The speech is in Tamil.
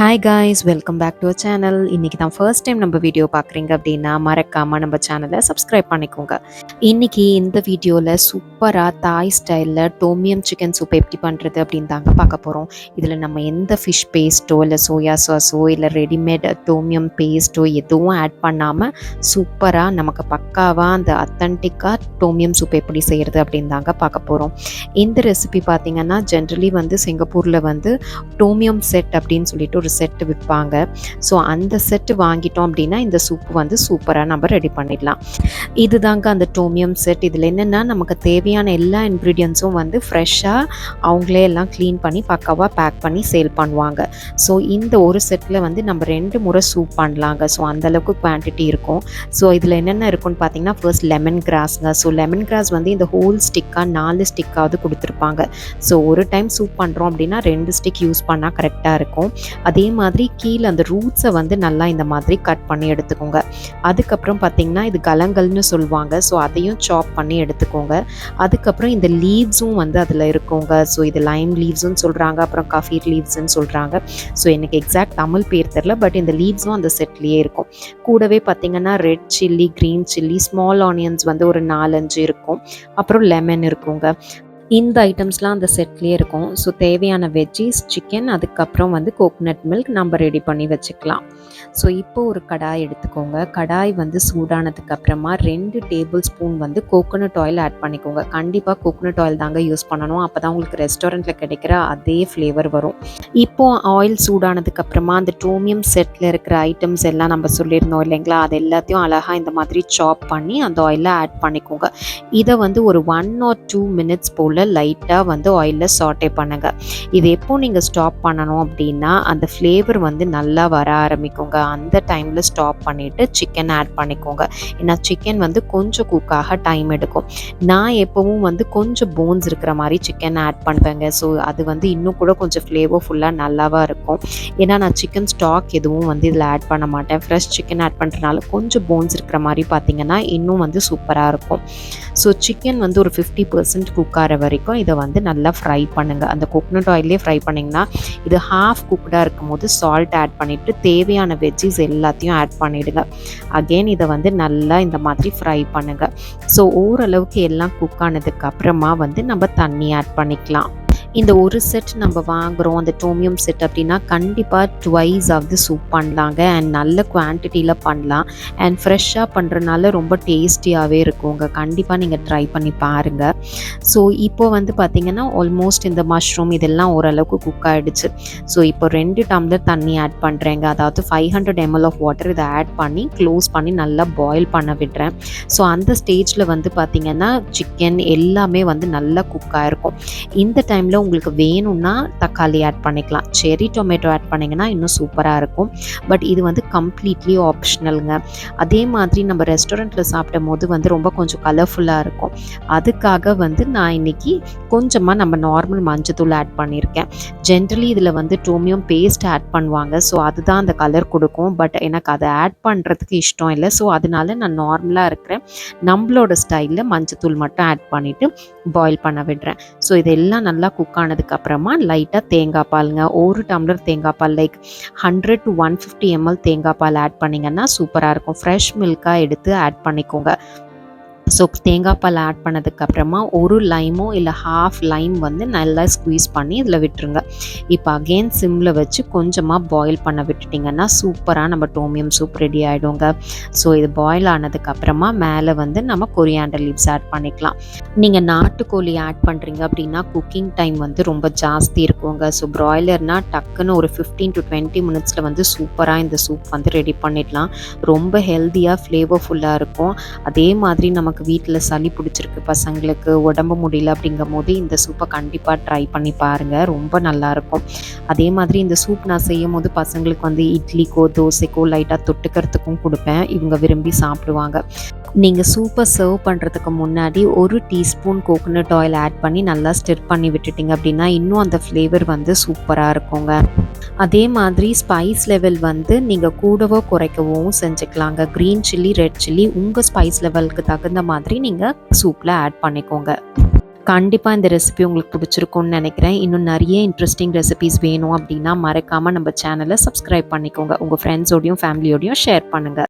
Hi guys welcome back to channel இன்றைக்கி தான் ஃபர்ஸ்ட் டைம் நம்ம வீடியோ பார்க்குறீங்க அப்படின்னா மறக்காமல் நம்ம சேனலை சப்ஸ்கிரைப் பண்ணிக்கோங்க. இன்றைக்கி இந்த வீடியோவில் சூப்பராக தாய் ஸ்டைலில் டோமியம் சிக்கன் சூப் எப்படி பண்ணுறது அப்படின்னு தாங்க பார்க்க போகிறோம் இதில் நம்ம எந்த ஃபிஷ் பேஸ்ட்டோ இல்லை சோயா சாஸோ இல்லை ரெடிமேட் டோமியம் பேஸ்ட்டோ எதுவும் ஆட் பண்ணாமல் சூப்பராக நமக்கு பக்காவாக அந்த அத்தன்டிக்காக டோமியம் சூப் எப்படி செய்கிறது அப்படின்னு தாங்க பார்க்க போகிறோம் இந்த ரெசிபி பார்த்திங்கன்னா ஜென்ரலி வந்து சிங்கப்பூரில் வந்து டோமியம் செட் அப்படின்னு சொல்லிட்டு ஒரு செட்டு விற்பாங்க. ஸோ அந்த செட்டு வாங்கிட்டோம் அப்படின்னா இந்த சூப் வந்து சூப்பராக நம்ம ரெடி பண்ணிடலாம். இதுதாங்க அந்த டோமியம் செட் இதில் என்னென்னா நமக்கு தேவையான எல்லா இன்க்ரீடியன்ஸும் வந்து ஃப்ரெஷ்ஷாக அவங்களே எல்லாம் க்ளீன் பண்ணி பக்காவாக பேக் பண்ணி சேல் பண்ணுவாங்க. ஸோ இந்த ஒரு செட்டில் வந்து நம்ம ரெண்டு முறை சூப் பண்ணலாங்க. ஸோ அந்தளவுக்கு குவான்டிட்டி இருக்கும். ஸோ இதில் என்னென்ன இருக்கும்னு பார்த்தீங்கன்னா ஃபர்ஸ்ட் லெமன் கிராஸ்ங்க ஸோ லெமன் கிராஸ் வந்து இந்த ஹோல் ஸ்டிக்காக நாலு ஸ்டிக்காவது கொடுத்துருப்பாங்க. ஸோ ஒரு டைம் சூப் பண்ணுறோம் அப்படின்னா ரெண்டு ஸ்டிக் யூஸ் பண்ணால் கரெக்டாக இருக்கும். அது அதே மாதிரி கீழே அந்த ரூட்ஸை வந்து நல்லா இந்த மாதிரி கட் பண்ணி எடுத்துக்கோங்க. அதுக்கப்புறம் பார்த்தீங்கன்னா இது கலங்கல்னு சொல்லுவாங்க. ஸோ அதையும் சாப் பண்ணி எடுத்துக்கோங்க. அதுக்கப்புறம் இந்த லீவ்ஸும் வந்து அதில் இருக்குங்க. ஸோ இது லைம் லீவ்ஸுன்னு சொல்கிறாங்க அப்புறம் கஃபீர் லீவ்ஸுன்னு சொல்கிறாங்க ஸோ எனக்கு எக்ஸாக்ட் தமிழ் பேர் தெரில பட் இந்த லீவ்ஸும் அந்த செட்லேயே இருக்கும். கூடவே பார்த்தீங்கன்னா red chilli green chilli small onions வந்து ஒரு நாலஞ்சு இருக்கும். அப்புறம் லெமன் இருக்குங்க. இந்த ஐட்டம்ஸ்லாம் அந்த செட்லேயே இருக்கும். ஸோ தேவையான வெஜ்ஜீஸ் சிக்கன் அதுக்கப்புறம் வந்து கோகோனட் மில்க் நம்ம ரெடி பண்ணி வச்சுக்கலாம். ஸோ இப்போ ஒரு கடாய் எடுத்துக்கோங்க. கடாய் வந்து சூடானதுக்கு அப்புறமா ரெண்டு டேபிள் ஸ்பூன் வந்து கோகோனட் ஆயில் ஆட் பண்ணிக்கோங்க. கண்டிப்பாக கோகோனட் ஆயில் தாங்க யூஸ் பண்ணணும். அப்போ தான் உங்களுக்கு ரெஸ்டாரண்ட்டில் கிடைக்கிற அதே ஃப்ளேவர் வரும். இப்போ ஆயில் சூடானதுக்கு அப்புறமா அந்த டோமியம் செட்டில் இருக்கிற ஐட்டம்ஸ் எல்லாம் நம்ம சொல்லியிருந்தோம் இல்லைங்களா? அது எல்லாத்தையும் அழகாக இந்த மாதிரி சாப் பண்ணி அந்த ஆயிலில் ஆட் பண்ணிக்கோங்க. இதை வந்து ஒரு ஒன் ஆர் டூ மினிட்ஸ் போல் லைட்டாக வந்து ஆயிலில் சாட்டே பண்ணுங்கள் இது எப்போ நீங்கள் ஸ்டாப் பண்ணணும் அப்படின்னா அந்த ஃப்ளேவர் வந்து நல்லா வர ஆரம்பிக்குங்க. அந்த டைமில் ஸ்டாப் பண்ணிவிட்டு சிக்கன் ஆட் பண்ணிக்கோங்க. ஏன்னா சிக்கன் வந்து கொஞ்சம் குக்காக டைம் எடுக்கும். நான் எப்போவும் வந்து கொஞ்சம் போன்ஸ் இருக்கிற மாதிரி சிக்கன் ஆட் பண்ணுவேங்க. ஸோ அது வந்து இன்னும் கூட கொஞ்சம் ஃப்ளேவர் ஃபுல்லாக நல்லாவாக இருக்கும். ஏன்னா நான் சிக்கன் ஸ்டாக் எதுவும் வந்து இதில் ஆட் பண்ண மாட்டேன். ஃப்ரெஷ் சிக்கன் ஆட் பண்ணுறதுனால கொஞ்சம் போன்ஸ் இருக்கிற மாதிரி பார்த்தீங்கன்னா இன்னும் வந்து சூப்பராக இருக்கும். ஸோ சிக்கன் வந்து ஒரு ஃபிஃப்டி பர்சன்ட் குக் ஆகிற வரைக்கும் இதை வந்து நல்லா ஃப்ரை பண்ணுங்கள் அந்த கோகனட் ஆயிலே ஃப்ரை பண்ணிங்கன்னா இது ஹாஃப் குக்டாக இருக்கும் போது சால்ட் ஆட் பண்ணிவிட்டு தேவையான வெஜ்ஜிஸ் எல்லாத்தையும் ஆட் பண்ணிவிடுங்க அகெயின் இதை வந்து நல்லா இந்த மாதிரி ஃப்ரை பண்ணுங்கள் ஸோ ஓரளவுக்கு எல்லாம் குக் ஆனதுக்கு அப்புறமா வந்து நம்ம தண்ணி ஆட் பண்ணிக்கலாம். இந்த ஒரு செட் நம்ம வாங்குகிறோம் அந்த டோமியம் செட் அப்படின்னா கண்டிப்பாக ட்வைஸ் ஆகுது சூப் பண்ணலாங்க. அண்ட் நல்ல குவான்டிட்டியில் பண்ணலாம். அண்ட் ஃப்ரெஷ்ஷாக பண்ணுறதுனால ரொம்ப டேஸ்டியாகவே இருக்குங்க. கண்டிப்பாக நீங்கள் ட்ரை பண்ணி பாருங்கள் ஸோ இப்போ வந்து பார்த்திங்கன்னா ஆல்மோஸ்ட் இந்த மஷ்ரூம் இதெல்லாம் ஓரளவுக்கு குக் ஆகிடுச்சு ஸோ இப்போ ரெண்டு டம்ளர் தண்ணி ஆட் பண்ணுறேங்க அதாவது five hundred ml of water இதை ஆட் பண்ணி க்ளோஸ் பண்ணி நல்லா பாயில் பண்ண விடுறேன். ஸோ அந்த ஸ்டேஜில் வந்து பார்த்திங்கன்னா சிக்கன் எல்லாமே வந்து நல்லா குக் ஆகிருக்கும் இந்த டைமில் உங்களுக்கு வேணும்னா தக்காளி ஆட் பண்ணிக்கலாம். செரி டொமேட்டோ ஆட் பண்ணிங்கன்னா இன்னும் சூப்பராக இருக்கும். பட் இது வந்து கம்ப்ளீட்லி ஆப்ஷனலுங்க அதே மாதிரி நம்ம ரெஸ்டாரண்ட்டில் சாப்பிடும் போது வந்து ரொம்ப கொஞ்சம் கலர்ஃபுல்லாக இருக்கும். அதுக்காக வந்து நான் இன்றைக்கி கொஞ்சமாக நம்ம நார்மல் மஞ்சத்தூள் ஆட் பண்ணியிருக்கேன். ஜென்ரலி இதில் வந்து டோமியம் பேஸ்ட் ஆட் பண்ணுவாங்க. ஸோ அதுதான் அந்த கலர் கொடுக்கும். பட் எனக்கு அதை ஆட் பண்ணுறதுக்கு இஷ்டம் இல்லை. ஸோ அதனால நான் நார்மலாக இருக்கிறேன். நம்மளோட ஸ்டைலில் மஞ்சத்தூள் மட்டும் ஆட் பண்ணிவிட்டு பாயில் பண்ண விடுறேன். ஸோ இதெல்லாம் நல்லா குக் ஆனதுக்கு அப்புறமா லைட்டாக தேங்காய் பாலுங்க. ஒரு டம்ளர் தேங்காய் பால் like hundred to one fifty ml தேங்காய் பால் ஆட் பண்ணிங்கன்னா சூப்பராக இருக்கும். ஃப்ரெஷ் மில்காக எடுத்து ஆட் பண்ணிக்கோங்க. ஸோ தேங்காய் பால் ஆட் பண்ணதுக்கப்புறமா ஒரு லைமோ இல்லை ஹாஃப் லைம் வந்து நல்லா ஸ்குவீஸ் பண்ணி இதில் விட்டுருங்க. இப்போ அகெயின் சிம்மில் வச்சு கொஞ்சமாக பாயில் பண்ண விட்டுட்டிங்கன்னா சூப்பராக நம்ம டோமியம் சூப் ரெடி ஆகிடுங்க ஸோ இது பாயில் ஆனதுக்கப்புறமா மேலே வந்து நம்ம கொரியாண்டர் லீவ்ஸ் ஆட் பண்ணிக்கலாம். நீங்கள் நாட்டுக்கோழி ஆட் பண்ணுறீங்க அப்படின்னா குக்கிங் டைம் வந்து ரொம்ப ஜாஸ்தி இருக்குங்க. ஸோ ப்ராய்லர்னால் டக்குன்னு ஒரு ஃபிஃப்டீன் டு டுவெண்ட்டி மினிட்ஸில் வந்து சூப்பராக இந்த சூப் வந்து ரெடி பண்ணிடலாம். ரொம்ப ஹெல்த்தியாக ஃப்ளேவர்ஃபுல்லாக இருக்கும். அதே மாதிரி நமக்கு வீட்டில் சளி பிடிச்சிருக்கு. பசங்களுக்கு உடம்பு முடியல அப்படிங்கும் போது இந்த சூப்பை கண்டிப்பாக ட்ரை பண்ணி பாருங்கள் ரொம்ப நல்லாயிருக்கும் அதே மாதிரி இந்த சூப் நான் செய்யும் போது பசங்களுக்கு வந்து இட்லிக்கோ தோசைக்கோ லைட்டாக தொட்டுக்கிறதுக்கும் கொடுப்பேன். இவங்க விரும்பி சாப்பிடுவாங்க. நீங்கள் சூப்பை சர்வ் பண்ணுறதுக்கு முன்னாடி ஒரு டீஸ்பூன் கோகோனட் ஆயில் ஆட் பண்ணி நல்லா ஸ்டிர் பண்ணி விட்டுட்டிங்க அப்படின்னா இன்னும் அந்த ஃப்ளேவர் வந்து சூப்பராக இருக்குங்க. அதே மாதிரி ஸ்பைஸ் லெவல் வந்து நீங்கள் கூடவோ குறைக்கவும் செஞ்சுக்கலாங்க. க்ரீன் சில்லி ரெட் சில்லி உங்கள் ஸ்பைஸ் லெவலுக்கு தகுந்த மாதிரி நீங்கள் சூப்பில் ஆட் பண்ணிக்கோங்க. கண்டிப்பாக இந்த ரெசிபி உங்களுக்கு பிடிச்சிருக்கும்னு நினைக்கிறேன். இன்னும் நிறைய இன்ட்ரெஸ்டிங் ரெசிபிஸ் வேணும் அப்படின்னா மறக்காமல் நம்ம சேனலை சப்ஸ்கிரைப் பண்ணிக்கோங்க. உங்கள் ஃப்ரெண்ட்ஸோடையும் ஃபேமிலியோடையும் ஷேர் பண்ணுங்கள்